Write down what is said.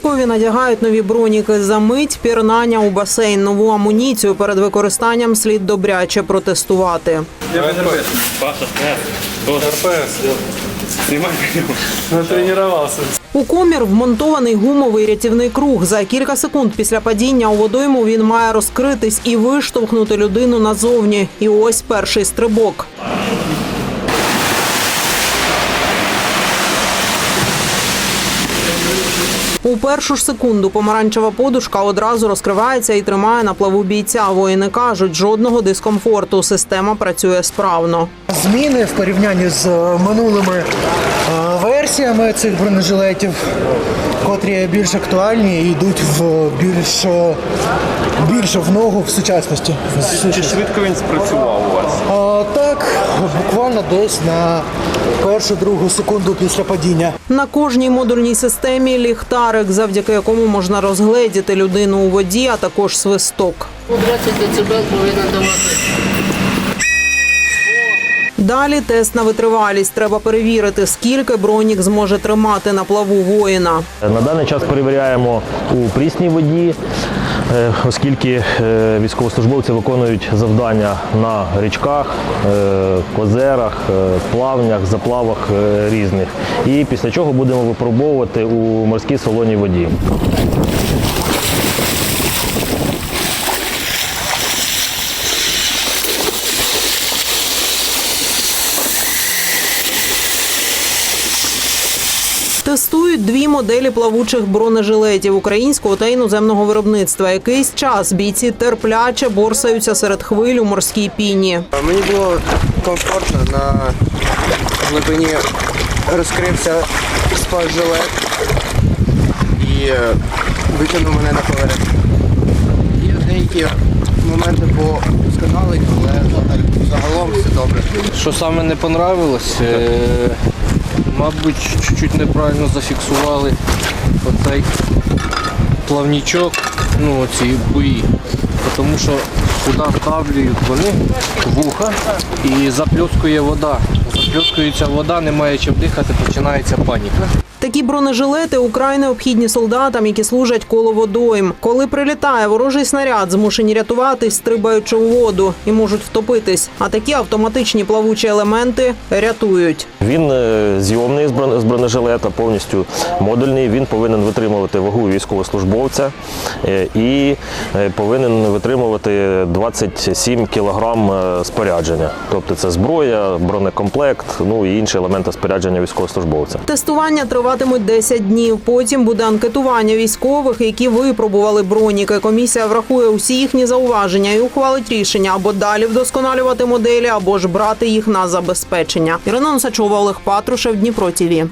Військові надягають нові броніки за мить пірнання у басейн. Нову амуніцію перед використанням слід добряче протестувати. Паша. У комір вмонтований гумовий рятівний круг. За кілька секунд після падіння у водойму він має розкритись і виштовхнути людину назовні. І ось перший стрибок. У першу ж секунду помаранчева подушка одразу розкривається і тримає на плаву бійця. Воїни кажуть, жодного дискомфорту. Система працює справно. Зміни в порівнянні з е, минулими е, версіями цих бронежилетів, котрі більш актуальні і йдуть в більш, е, більше в ногу в сучасності. Чи швидко він спрацював у вас? А, так, буквально десь на першу-другу секунду після падіння. На кожній модульній системі ліхтарик, завдяки якому можна розгледіти людину у воді, а також свисток. 20 дБ повинна давати. Далі тест на витривалість. Треба перевірити, скільки бронік зможе тримати на плаву воїна. На даний час перевіряємо у прісній воді, оскільки е, військовослужбовці виконують завдання на річках, е, озерах, е, плавнях, заплавах е, різних. І після чого будемо випробовувати у морській солоній воді. Тестують дві моделі плавучих бронежилетів українського та іноземного виробництва. Якийсь час бійці терпляче борсаються серед хвиль у морській піні. Мені було комфортно на глибині розкрився спас-жилет і е, витягнув мене на поверх. Є деякі моменти по сканаленню, але загалом все добре. Що саме не понравилось, е, мабуть, чуть-чуть неправильно зафіксували оцей плавнічок, ну оці бої. Тому що сюди вдавлюють вони вуха і запльоскує вода. Запльоскується вода, немає чим дихати, починається паніка. Такі бронежилети украй необхідні солдатам, які служать коло водойм. Коли прилітає ворожий снаряд, змушені рятуватись, стрибаючи у воду і можуть втопитись. А такі автоматичні плавучі елементи рятують. Він е, зйомний з брон- бронежилета, повністю модульний. Він повинен витримувати вагу військовослужбовця е, і е, повинен витримувати 27 кілограм спорядження. Тобто це зброя, бронекомплект, ну і інші елементи спорядження військовослужбовця. Тестування триватимуть 10 днів. Потім буде анкетування військових, які випробували броніки. Комісія врахує усі їхні зауваження і ухвалить рішення або далі вдосконалювати моделі, або ж брати їх на забезпечення. Ірина Носачова, Олег Патрушев, Дніпро ТІВІ.